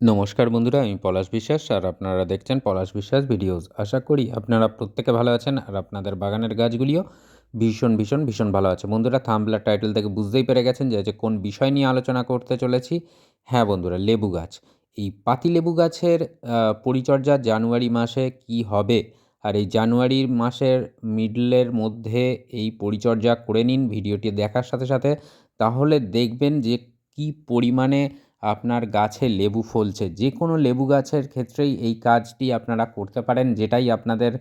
নমস্কার বন্ধুরা, আমি পলাশ বিশ্বাস আর আপনারা দেখছেন পলাশ বিশ্বাস ভিডিওস। আশা করি আপনারা প্রত্যেকে ভালো আছেন আর আপনাদের বাগানের গাছগুলিও ভীষণ ভীষণ ভীষণ ভালো আছে। বন্ধুরা থাম্বলার টাইটেল থেকে বুঝতেই পেরে গেছেন যে কোন বিষয় নিয়ে আলোচনা করতে চলেছি। হ্যাঁ বন্ধুরা, লেবু গাছ। এই পাতি লেবু গাছের পরিচর্যা জানুয়ারি মাসে কি হবে? আর এই জানুয়ারির মাসের মিডলের মধ্যে এই পরিচর্যা করে নিন ভিডিওটি দেখার সাথে সাথে। তাহলে দেখবেন যে কি পরিমাণে আপনার গাছে লেবু ফলছে যে কোনো লেবু গাছের ক্ষেত্রেই এই কাজটি আপনারা করতে পারেন, যেটাই আপনাদের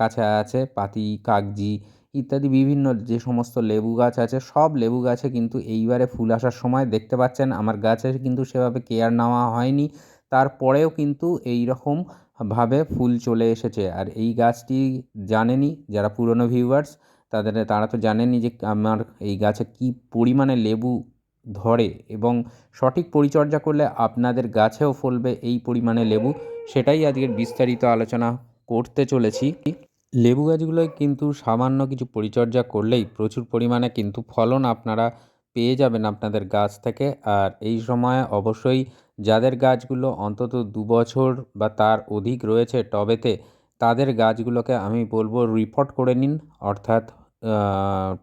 কাছে আছে, পাতি, কাগজি ইত্যাদি বিভিন্ন যে সমস্ত লেবু গাছ আছে, সব লেবু গাছে কিন্তু এইবারে ফুল আসার সময় দেখতে পাচ্ছেন, আমার গাছের কিন্তু সেভাবে কেয়ার নেওয়া হয়নি, তারপরেও কিন্তু এই রকম ভাবে ফুল চলে এসেছে, আর এই গাছটি জানেনই যারা পুরনো ভিউয়ার্স তাদের, তারা তো জানেনই যে আমার এই গাছে কী পরিমাণে লেবু ধরে এবং সঠিক পরিচর্যা করলে আপনাদের গাছেও ফলবে এই পরিমাণে লেবু। সেটাই আজকের বিস্তারিত আলোচনা করতে চলেছি। লেবু গাছগুলোয় কিন্তু সামান্য কিছু পরিচর্যা করলেই প্রচুর পরিমাণে কিন্তু ফলন আপনারা পেয়ে যাবেন আপনাদের গাছ থেকে। আর এই সময় অবশ্যই যাদের গাছগুলো অন্তত দু বছর বা তার অধিক রয়েছে টবেতে, তাদের গাছগুলোকে আমি বলব রিপোর্ট করে নিন। অর্থাৎ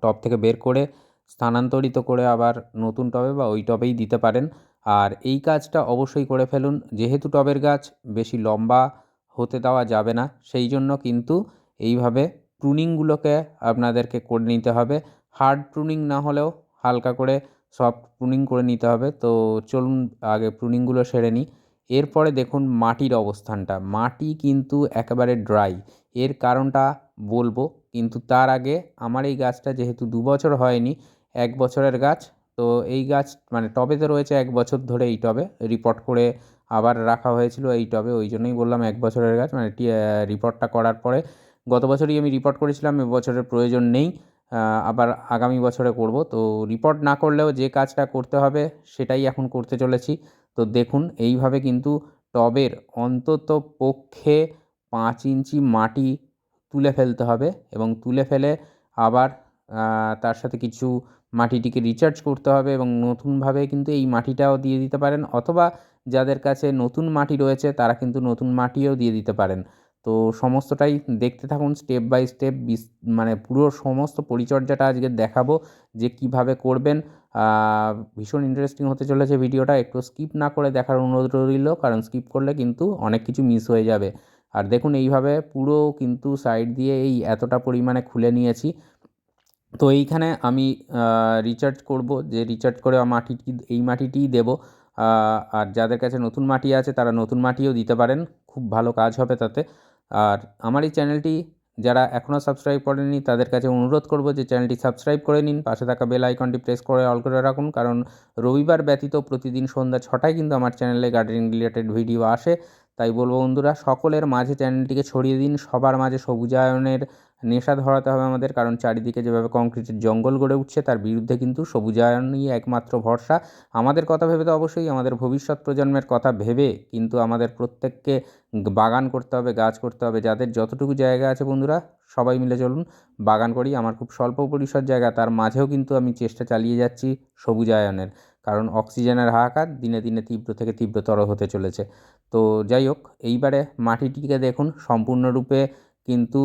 টব থেকে বের করে স্থানান্তরিত করে আবার নতুন টবে বা ওই টবেই দিতে পারেন। আর এই কাজটা অবশ্যই করে ফেলুন। যেহেতু টবের গাছ বেশি লম্বা হতে দেওয়া যাবে না, সেই জন্য কিন্তু এইভাবে প্রুনিংগুলোকে আপনাদেরকে করে নিতে হবে। হার্ড প্রুনিং না হলেও হালকা করে সফট প্রুনিং করে নিতে হবে। তো চলুন আগে প্রুনিংগুলো সেরে নিই। এরপরে দেখুন মাটির অবস্থানটা। মাটি কিন্তু একেবারে ড্রাই। এর কারণটা বলব। কিন্তু তার আগে আমার এই গাছটা যেহেতু দু বছর হয়নি এক বছরের গাছ। তো এই গাছ মানে টবেতে রয়েছে এক বছর ধরে এই টবে। রিপোর্ট করে আবার রাখা হয়েছিল এই টবে। ওই জন্যই বললাম এক বছরের গাছ। মানে রিপোর্টটা করার পরে গত বছরই আমি রিপোর্ট করেছিলাম এবছরের প্রয়োজন নেই। আবার আগামী বছরে করব। তো রিপোর্ট না করলেও যে কাজটা করতে হবে সেটাই এখন করতে চলেছি। তো দেখুন, এইভাবে কিন্তু টবের অন্তত পক্ষে পাঁচ ইঞ্চি মাটি তুলে ফেলতে হবে এবং তুলে ফেলে আবার তার সাথে কিছু মাটিটিকে রিচার্জ করতে হবে এবং নতুনভাবে কিন্তু এই মাটিটাও দিয়ে দিতে পারেন অথবা যাদের কাছে নতুন মাটি রয়েছে তারা কিন্তু নতুন মাটিও দিয়ে দিতে পারেন। তো সমস্তটাই দেখতে থাকুন স্টেপ বাই স্টেপ মানে পুরো সমস্ত পরিচর্যাটা আজকে দেখাবো যে কীভাবে করবেন। ভীষণ ইন্টারেস্টিং হতে চলেছে ভিডিওটা, একটু স্কিপ না করে দেখার অনুরোধ রইল, কারণ স্কিপ করলে কিন্তু অনেক কিছু মিস হয়ে যাবে। আর দেখুন এইভাবে পুরো কিন্তু সাইড দিয়ে এই এতটা পরিমাণে খুলে নিয়েছি। তো এইখানে আমি রিচার্জ করব, যে রিচার্জ করে মাটিটি এই মাটিটিই দেবো। আর যাদের কাছে নতুন মাটি আছে তারা নতুন মাটিও দিতে পারেন, খুব ভালো কাজ হবে তাতে। আর আমার এই চ্যানেলটি যারা এখনও সাবস্ক্রাইব করেননি তাদের কাছে অনুরোধ করব যে চ্যানেলটি সাবস্ক্রাইব করে নিন, পাশে থাকা বেল আইকনটি প্রেস করে অল করে রাখুন, কারণ রবিবার ব্যতীত প্রতিদিন সন্ধ্যা ছটায় কিন্তু আমার চ্যানেলে গার্ডেনিং রিলেটেড ভিডিও আসে। তাই বলব বন্ধুরা, সকলের মাঝে চ্যানেলটিকে ছড়িয়ে দিন, সবার মাঝে সবুজায়নের নেশা ধরাতে হবে আমাদের, কারণ চারিদিকে যেভাবে কংক্রিটের জঙ্গল গড়ে উঠছে, তার বিরুদ্ধে কিন্তু সবুজায়নই একমাত্র ভরসা। আমাদের কথা ভেবে তো অবশ্যই আমাদের ভবিষ্যৎ প্রজন্মের কথা ভেবে কিন্তু আমাদের প্রত্যেককে বাগান করতে হবে, গাছ করতে হবে, যাদের যতটুকু জায়গা আছে বন্ধুরা, সবাই মিলে চলুন বাগান করি। আমার খুব স্বল্প পরিসর জায়গা, তার মাঝেও কিন্তু আমি চেষ্টা চালিয়ে যাচ্ছি সবুজায়নের কারণ অক্সিজেনের হাহাকার দিনে দিনে তীব্র থেকে তীব্রতর হতে চলেছে। তো যাই হোক, এইবারে মাটিটিকে দেখুন, সম্পূর্ণরূপে কিন্তু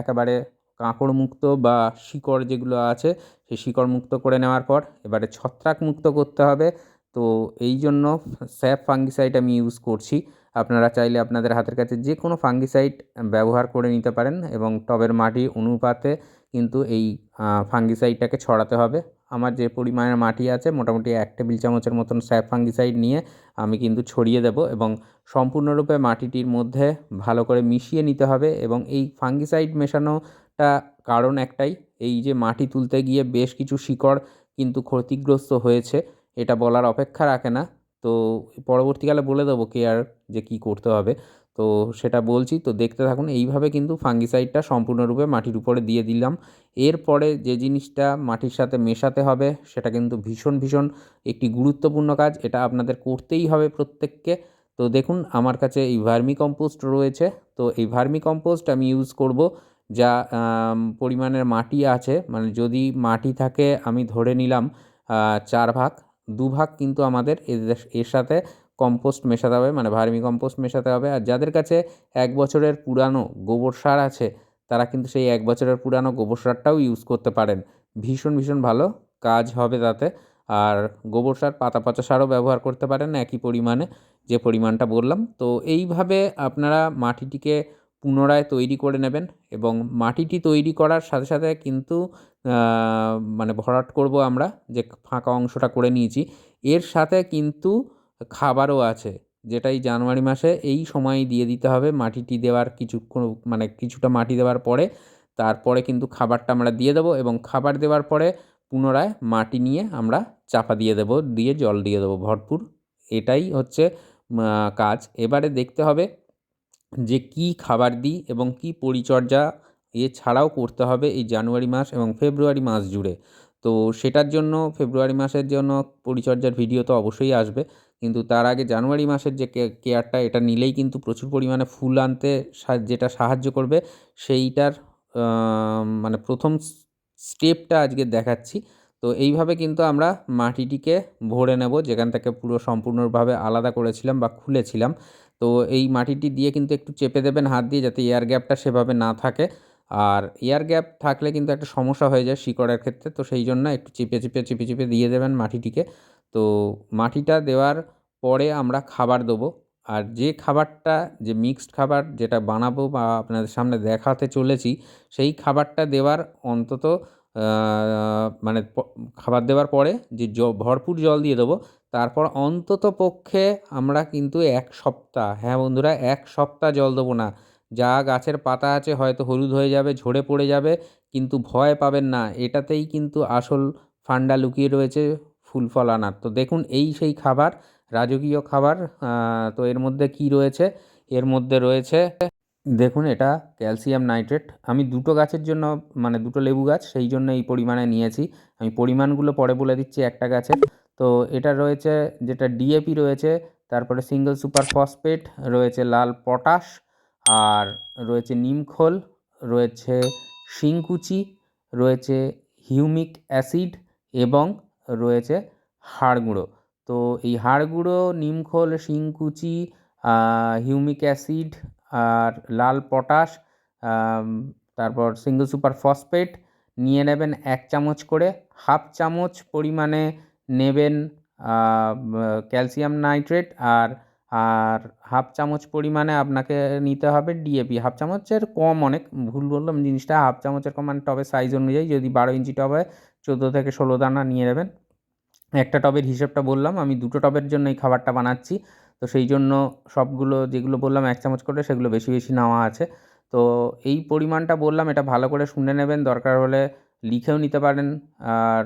একেবারে কাঁকড় মুক্ত বা শিকড় যেগুলো আছে, সেই শিকড় মুক্ত করে নেওয়ার পর এবারে ছত্রাক মুক্ত করতে হবে। তো এই জন্য স্যাপ ফাঙ্গিসাইড আমি ইউজ করছি। আপনারা চাইলে আপনাদের হাতের কাছে যে কোনো ফাঙ্গিসাইড ব্যবহার করে নিতে পারেন এবং টবের মাটি অনুপাতে কিন্তু এই ফাঙ্গিসাইডটাকে ছড়াতে হবে। আমার যে পরিমাণের মাটি আছে, মোটামুটি এক টেবিল চামচের মতন স্যাপ ফাঙ্গিসাইড নিয়ে আমি কিন্তু ছড়িয়ে দেবো এবং সম্পূর্ণরূপে মাটিটির মধ্যে ভালো করে মিশিয়ে নিতে হবে এবং এই ফাঙ্গিসাইড মেশানোটা কারণ একটাই, এই যে মাটি তুলতে গিয়ে বেশ কিছু শিকড় কিন্তু ক্ষতিগ্রস্ত হয়েছে, এটা বলার অপেক্ষা রাখে না। তো পরবর্তীকালে বলে দেবো কে আর যে কী করতে হবে। তো সেটা বলছি, তো দেখতে থাকুন। এইভাবে কিন্তু ফাঙ্গিসাইডটা সম্পূর্ণরূপে মাটির উপরে দিয়ে দিলাম। এরপরে যে জিনিসটা মাটির সাথে মেশাতে হবে, সেটা কিন্তু ভীষণ ভীষণ একটি গুরুত্বপূর্ণ কাজ। এটা আপনাদের করতেই হবে প্রত্যেককে। তো দেখুন, আমার কাছে এই ভার্মি কম্পোস্ট রয়েছে। তো এই ভার্মি কম্পোস্ট আমি ইউজ করব যা পরিমাণের মাটি আছে। মানে যদি মাটি থাকে, আমি ধরে নিলাম চার ভাগ। দু ভাগ কিন্তু আমাদের এর সাথে কম্পোস্ট মেশাতে হবে মানে ভার্মি কম্পোস্ট মেশাতে হবে। আর যাদের কাছে এক বছরের পুরানো গোবর সার আছে, তারা কিন্তু সেই এক বছরের পুরানো গোবর সারটাও ইউজ করতে পারেন। ভীষণ ভীষণ ভালো কাজ হবে তাতে। আর গোবর সার, পাতা পচা সারও ব্যবহার করতে পারেন একই পরিমাণে, যে পরিমাণটা বললাম। তো এইভাবে আপনারা মাটিটিকে পুনরায় তৈরি করে নেবেন এবং মাটিটি তৈরি করার সাথে সাথে কিন্তু মানে ভরাট করব আমরা, যে ফাঁকা অংশটা করে নিয়েছি। এর সাথে কিন্তু খাবারও আছে। যেটা এই জানুয়ারি মাসে এই সময় দিয়ে দিতে হবে। মাটিটি দেওয়ার কিছুক্ষণ মানে কিছুটা মাটি দেওয়ার পরে তারপরে কিন্তু খাবারটা আমরা দিয়ে দেবো এবং খাবার দেওয়ার পরে পুনরায় মাটি নিয়ে আমরা চাপা দিয়ে দেবো, দিয়ে জল দিয়ে দেবো ভরপুর। এটাই হচ্ছে কাজ। এবারে দেখতে হবে যে কী খাবার দিই এবং কী পরিচর্যা এছাড়াও করতে হবে এই জানুয়ারি মাস এবং ফেব্রুয়ারি মাস জুড়ে। তো সেটার জন্য, ফেব্রুয়ারি মাসের জন্য পরিচর্যার ভিডিও তো অবশ্যই আসবে। কিন্তু তার আগে জানুয়ারি মাসের যে কেয়ারটা, এটা নিলেই কিন্তু প্রচুর পরিমাণে ফুল আনতে যেটা সাহায্য করবে, সেইটার মানে প্রথম স্টেপটা আজকে দেখাচ্ছি। তো এইভাবে কিন্তু আমরা মাটিটিকে ভরে নেব, যেখান থেকে পুরো সম্পূর্ণভাবে আলাদা করেছিলাম বা খুলেছিলাম। তো এই মাটিটি দিয়ে কিন্তু একটু চেপে দেবেন হাত দিয়ে যাতে এয়ার গ্যাপটা সেভাবে না থাকে। আর এয়ার গ্যাপ থাকলে কিন্তু একটা সমস্যা হয়ে যায় শিকড়ের ক্ষেত্রে, তো সেই জন্য একটু চেপে চেপে চেপে চেপে দিয়ে দেবেন মাটিটিকে। তো মাটিটা দেওয়ার পরে আমরা খাবার দেবো। আর যে খাবারটা, যে মিক্সড খাবার যেটা বানাবো বা আপনাদের সামনে দেখাতে চলেছি, সেই খাবারটা দেওয়ার অন্তত মানে খাবার দেওয়ার পরে যে জ, ভরপুর জল দিয়ে দেবো, তারপর অন্তত পক্ষে আমরা কিন্তু এক সপ্তাহ হ্যাঁ বন্ধুরা, এক সপ্তাহ জল দেবো না। যা গাছের পাতা আছে হয়তো হলুদ হয়ে যাবে, ঝরে পড়ে যাবে, কিন্তু ভয় পাবেন না। এটাতেই কিন্তু আসল ফান্ডা লুকিয়ে রয়েছে। ফুল ফল আনার। তো দেখুন, এই সেই খাবার, রাজকীয় খাবার তো এর মধ্যে কি রয়েছে? এর মধ্যে রয়েছে, দেখুন এটা ক্যালসিয়াম নাইট্রেট। আমি দুটো গাছের জন্য মানে দুটো লেবু গাছ, সেই জন্য এই পরিমাণে নিয়েছি। আমি পরিমাণগুলো পরে বলে দিচ্ছি একটা গাছের। তো এটা রয়েছে, যেটা ডিএপি রয়েছে, তারপরে সিঙ্গেল সুপার ফসফেট রয়েছে লাল পটাশ, আর রয়েছে নিমখোল রয়েছে শিংকুচি, রয়েছে হিউমিক অ্যাসিড এবং রয়েছে হাড় গুঁড়ো। তো এই হাড় গুঁড়ো নিমখোল শিংকুচি হিউমিক অ্যাসিড আর লাল পটাশ তারপর সিঙ্গল সুপার ফসফেট নিয়ে নেবেন এক চামচ করে। হাফ চামচ পরিমাণে নেবেন ক্যালসিয়াম নাইট্রেট আর আর হাফ চামচ পরিমাণে আপনাকে নিতে হবে ডিএপি। হাফ চামচের কম অনেক, ভুল বললাম জিনিসটা, হাফ চামচের কম মানে টবের সাইজ অনুযায়ী যদি বারো ইঞ্চি টব হয় চোদ্দ থেকে ষোলো দানা নিয়ে নেবেন। একটা টবের হিসেবটা বললাম, আমি দুটো টবের জন্য এই খাবারটা বানাচ্ছি। তো সেই জন্য সবগুলো যেগুলো বললাম, এক চামচ করে, সেগুলো বেশি বেশি নেওয়া আছে। তো এই পরিমাণটা বললাম, এটা ভালো করে শুনে নেবেন। দরকার হলে লিখেও নিতে পারেন। আর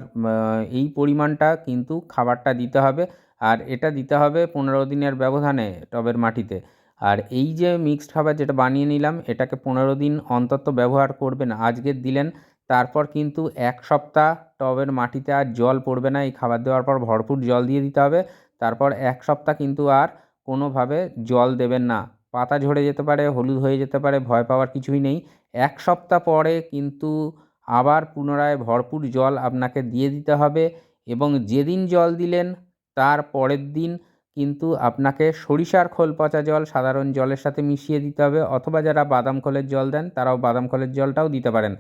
এই পরিমাণটা কিন্তু খাবারটা দিতে হবে। আর এটা দিতে হবে পনেরো দিনের ব্যবধানে টবের মাটিতে। আর এই যে মিক্সড খাবার যেটা বানিয়ে নিলাম, এটাকে পনেরো দিন অন্তত ব্যবহার করবেন। আজকের দিলেন, তারপর কিন্তু এক সপ্তাহ টবের মাটিতে আর জল পড়বে না, এই খাবার দেওয়ার পর ভরপুর জল দিয়ে দিতে হবে। তারপর এক সপ্তাহ কিন্তু আর কোনোভাবে জল দেবেন না। পাতা ঝরে যেতে পারে, হলুদ হয়ে যেতে পারে, ভয় পাওয়ার কিছুই নেই। এক সপ্তাহ পরে কিন্তু আবার পুনরায় ভরপুর জল আপনাকে দিয়ে দিতে হবে এবং যেদিন জল দিলেন, তার পরের দিন কিন্তু আপনাকে সরিষার খোল পচা জল, সাধারণ জলের সাথে মিশিয়ে দিতে হবে। অথবা যারা বাদাম খোলের জল দেন, তারাও বাদাম খোলের জলটাও দিতে পারেন।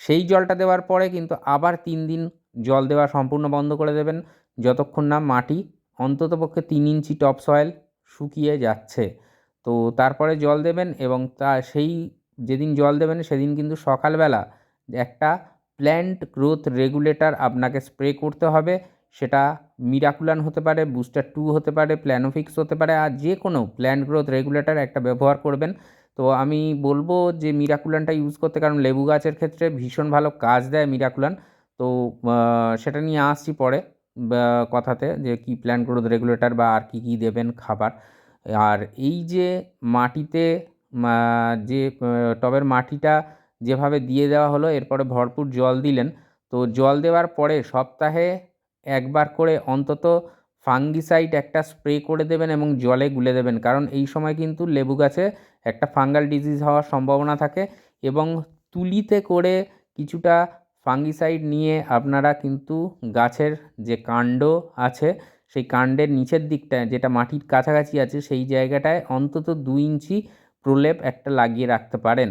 সেই জলটা দেওয়ার পরে কিন্তু আবার তিন দিন জল দেওয়া সম্পূর্ণ বন্ধ করে দেবেন। যতক্ষণ না মাটি অন্ততপক্ষে তিন ইঞ্চি টপ সয়েল শুকিয়ে যাচ্ছে। তো তারপরে জল দেবেন এবং তা সেই যেদিন জল দেবেন সেদিন কিন্তু সকালবেলা একটা প্ল্যান্ট গ্রোথ রেগুলেটর আপনাকে স্প্রে করতে হবে। সেটা মিরাকুলান হতে পারে, বুস্টার টু হতে পারে, প্ল্যানোফিক্স হতে পারে, আর যে কোনো প্ল্যান্ট গ্রোথ রেগুলেটর একটা ব্যবহার করবেন। তো আমি বলব যে মিরাকুলানটা ইউজ করতে, কারণ লেবু গাছের ক্ষেত্রে ভীষণ ভালো কাজ দেয় মিরাকুলান। তো সেটা নিয়ে আসছি পরে কথাতে যে কী প্ল্যান গ্রোথ রেগুলেটর বা আর কী কী দেবেন খাবার। আর এই যে মাটিতে যে টবের মাটিটা যেভাবে দিয়ে দেওয়া হলো, এরপরে ভরপুর জল দিলেন, তো জল দেওয়ার পরে সপ্তাহে একবার করে অন্তত ফাঙ্গিসাইড একটা স্প্রে করে দেবেন এবং জলে গুলে দেবেন। কারণ এই সময় কিন্তু লেবু গাছে একটা ফাঙ্গাল ডিজিজ হওয়ার সম্ভাবনা থাকে এবং তুলিতে করে কিছুটা ফাঙ্গিসাইড নিয়ে আপনারা কিন্তু গাছের যে কাণ্ড আছে, সেই কাণ্ডের নিচের দিকটায় যেটা মাটির কাছাকাছি আছে, সেই জায়গাটায় অন্তত দু ইঞ্চি প্রলেপ একটা লাগিয়ে রাখতে পারেন।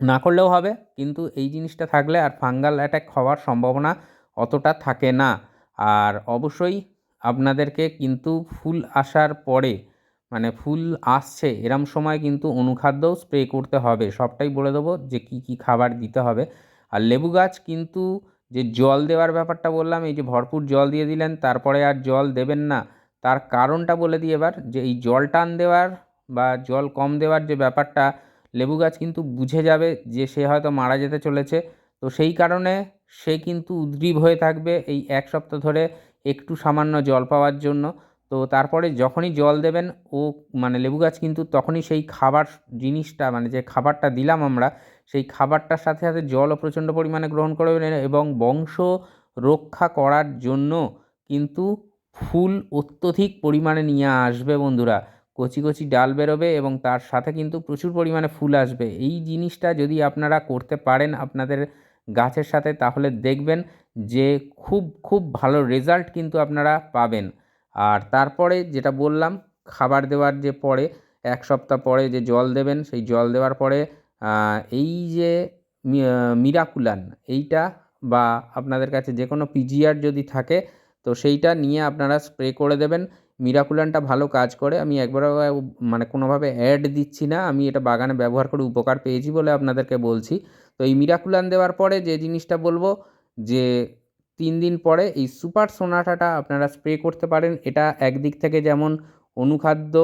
না করলেও হবে, কিন্তু এই জিনিসটা থাকলে আর ফাঙ্গাল অ্যাটাক হওয়ার সম্ভাবনা অতটা থাকে না। আর অবশ্যই আপনাদেরকে কিন্তু ফুল আসার পরে মানে ফুল আসছে, এরম সময় কিন্তু অনুখাদ্যও স্প্রে করতে হবে। সবটাই বলে দেবো যে কী কী খাবার দিতে হবে। আর লেবু গাছ কিন্তু যে জল দেওয়ার ব্যাপারটা বললাম, এই যে ভরপুর জল দিয়ে দিলেন, তারপরে আর জল দেবেন না। তার কারণটা বলে দিই এবার যে এই জল টান দেওয়ার বা জল কম দেওয়ার যে ব্যাপারটা, লেবু গাছ কিন্তু বুঝে যাবে যে সে হয়তো মারা যেতে চলেছে। তো সেই কারণে সে কিন্তু উদ্গ্রীব হয়ে থাকবে এই এক সপ্তাহ ধরে। একটু সামান্য জল পাওয়ার জন্য। তো তারপরে যখনই জল দেবেন, ও মানে লেবু গাছ কিন্তু তখনই সেই খাবার জিনিসটা মানে যে খাবারটা দিলাম আমরা, সেই খাবারটার সাথে সাথে জলও প্রচণ্ড পরিমাণে গ্রহণ করবে এবং বংশ রক্ষা করার জন্য কিন্তু ফুল অত্যধিক পরিমাণে নিয়ে আসবে বন্ধুরা। কচি কচি ডাল বেরোবে এবং তার সাথে কিন্তু প্রচুর পরিমাণে ফুল আসবে। এই জিনিসটা যদি আপনারা করতে পারেন, আপনাদের গাছের সাথে তাহলে দেখবেন যে খুব খুব ভালো রেজাল্ট কিন্তু আপনারা পাবেন। আর তারপরে যেটা বললাম, খাবার দেওয়ার যে পরে, এক সপ্তাহ পরে যে জল দেবেন, সেই জল দেওয়ার পরে এই যে মিরাকুলান এইটা বা আপনাদের কাছে যে কোনো পিজিআর যদি থাকে, তো সেইটা নিয়ে আপনারা স্প্রে করে দেবেন। মিরাকুলানটা ভালো কাজ করে। আমি একবারও মানে কোনোভাবে অ্যাড দিচ্ছি না। আমি এটা বাগানে ব্যবহার করে উপকার পেয়েছি বলে আপনাদেরকে বলছি। তো এই মিরাকুলান দেওয়ার পরে যে জিনিসটা বলব যে তিন দিন পরে এই সুপার সোনাটাটা আপনারা স্প্রে করতে পারেন। এটা একদিক থেকে যেমন অনুখাদ্য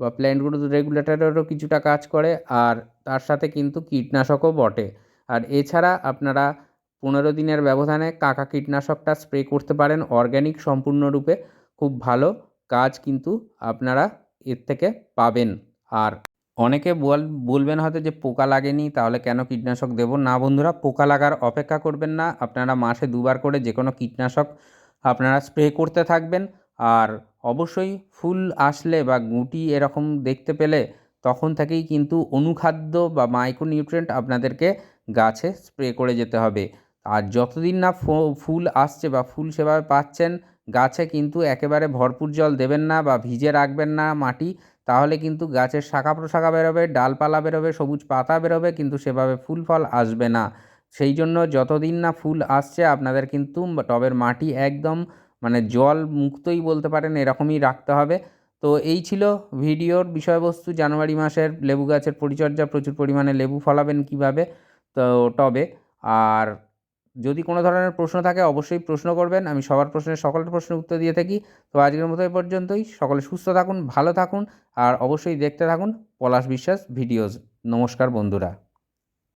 বা প্ল্যান্ট গ্রোথ রেগুলেটরেরও কিছুটা কাজ করে আর তার সাথে কিন্তু কীটনাশকও বটে। আর এছাড়া আপনারা পনেরো দিনের ব্যবধানে কাকা কীটনাশকটা স্প্রে করতে পারেন অর্গ্যানিক সম্পূর্ণরূপে। খুব ভালো কাজ কিন্তু আপনারা এর থেকে পাবেন। আর অনেকে বল, বলবেন হয়তো যে পোকা লাগেনি, তাহলে কেন কীটনাশক দেবো? না বন্ধুরা, পোকা লাগার অপেক্ষা করবেন না। আপনারা মাসে দুবার করে যে কোনো কীটনাশক আপনারা স্প্রে করতে থাকবেন। আর অবশ্যই ফুল আসলে বা গুটি এরকম দেখতে পেলে তখন থেকেই কিন্তু অনুখাদ্য বা মাইক্রোনিউট্রিয়েন্ট আপনাদেরকে গাছে স্প্রে করে যেতে হবে। আর যতদিন না ফুল আসছে বা ফুল সেভাবে পাচ্ছেন, গাছে কিন্তু একেবারে ভরপুর জল দেবেন না বা ভিজে রাখবেন না মাটি। তাহলে কিন্তু গাছের শাখা প্রশাখা বেরোবে, ডালপালা বেরোবে, সবুজ পাতা বেরোবে, কিন্তু সেভাবে ফুল ফল আসবে না। সেই জন্য যতদিন না ফুল আসছে, আপনাদের কিন্তু টবের মাটি একদম মানে জল মুক্তই বলতে পারেন, এরকমই রাখতে হবে। তো এই ছিল ভিডিওর বিষয়বস্তু। জানুয়ারি মাসের লেবু গাছের পরিচর্যা, প্রচুর পরিমাণে লেবু ফলাবেন কীভাবে, তো টবে। আর যদি কোনো ধরনের প্রশ্ন থাকে, অবশ্যই প্রশ্ন করবেন। আমি সবার প্রশ্নের সকলের প্রশ্নের উত্তর দিয়ে থাকি। তো আজকের মতো এ পর্যন্তই। সকলে সুস্থ থাকুন, ভালো থাকুন, আর অবশ্যই দেখতে থাকুন পলাশ বিশ্বাস ভিডিওস। নমস্কার বন্ধুরা।